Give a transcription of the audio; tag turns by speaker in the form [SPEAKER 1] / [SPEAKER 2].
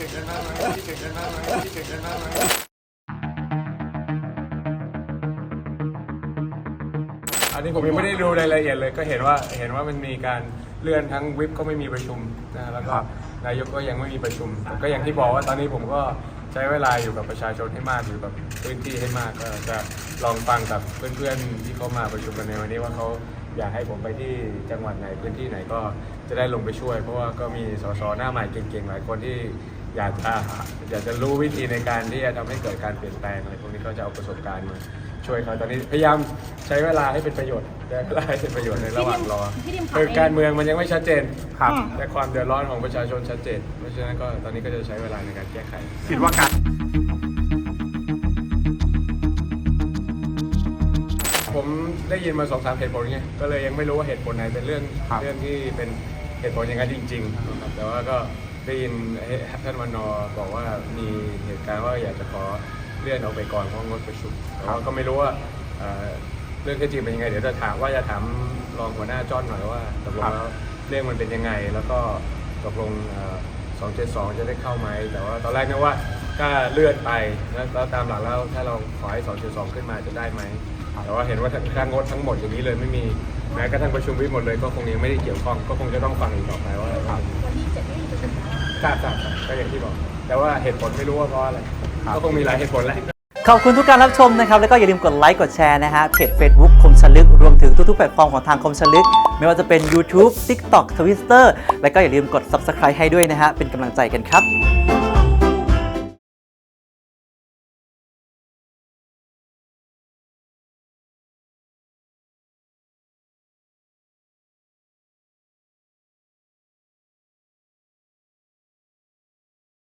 [SPEAKER 1] ถึงกันมากไหมคิดถึงกันมากไหมคิดถึงกันมากไหมอันนี้ผมยังไม่ได้ดูรายละเอียดเลยก็เห็นว่าเห็นว่ามันมีการเลื่อนทั้งวิปก็ไม่มีประชุมนะแล้วก็นายกก็ยังไม่มีประชุมแต่ก็อย่างที่บอกว่าตอนนี้ผมก็ใช้เวลาอยู่กับประชาชนให้มากอยู่กับพื้นที่ให้มากก็จะลองฟังกับเพื่อนๆที่เขามาประชุมกันในวันนี้ว่าเขาอยากให้ผมไปที่จังหวัดไหนพื้นที่ไหนก็จะได้ลงไปช่วย เพราะว่าก็มีสสหน้าใหม่เก่งๆหลายคนที่ อยากจะอยากจะรู้วิธีในการที่จะทำให้เกิดการเปลี่ยนแปลงอะไรพวกนี้ก็จะเอาประสบการณ์มาช่วยเขาตอนนี้พยายามใช้เวลาให้เป็นประโยชน์ใช้เวลาให้เป็นประโยชน์ในระหว่างรอ
[SPEAKER 2] พี่ดิมขอ
[SPEAKER 1] คือการเมืองมันยังไม่ชัดเจน
[SPEAKER 3] ครับ
[SPEAKER 1] แต่ความเดือดร้อนของประชาชนชัดเจน เพราะฉะนั้นก็ตอนนี้ก็จะใช้เวลาในการแก้ไข
[SPEAKER 3] คิดว่าการ
[SPEAKER 1] ผมได้ยินมาสองสามเหตุผลไงก็เลยยังไม่รู้ว่าเหตุผลไหนเป็นเรื่องเรื่องที่เป็นเหตุผลอย่างนั้นจริงๆนะครับแต่ว่าก็ ได้ยินท่านวันนอบอกว่ามีเหตุการณ์ว่าอยากจะขอเลื่อนออกไปก่อนเพราะงดประชุมแต่ว่าก็ไม่รู้ว่าเอ่อเรื่องที่จริงเป็นยังไงเดี๋ยวจะถามว่าจะถามรองหัวหน้าจ้อนหน่อยว่าตกลงแล้วเรื่องมันเป็นยังไง แล้วก็ตกลงสองเจ็ดสองจะได้เข้าไหมแต่ว่าตอนแรกนึกว่าถ้าเลื่อนไปแล้วแล้วตามหลักแล้วถ้าเราขอให้สองเจ็ดสองขึ้นมาจะได้ไหมแต่ว่าเห็นว่าทางงดทั้งหมดอย่างนี้เลยไม่มีแม้กระทั่งประชุมวิปหมดเลยก็คงยังไม่ได้เกี่ยวข้องก็คงจะต้องฟังอีกต่อไปว่า
[SPEAKER 2] วันที่เจ็ดไม่มีประชุม
[SPEAKER 1] ทราบทราบครับก็อย่างที่บอก แต่ว่าเหตุผลไม่รู้ว่าเพราะอะไรก็คงมีหลายเหตุผลแหละ
[SPEAKER 4] ขอบคุณทุกการรับชมนะครับ แล้วก็อย่าลืมกดไลค์กดแชร์นะฮะเพจ Facebook คมชลึก รวมถึงทุกๆแพลตฟอร์มของทางคมชลึก ไม่ว่าจะเป็น YouTube TikTok Twitter แล้วก็อย่าลืมกด Subscribe ให้ด้วยนะฮะเป็นกำลังใจกันครับ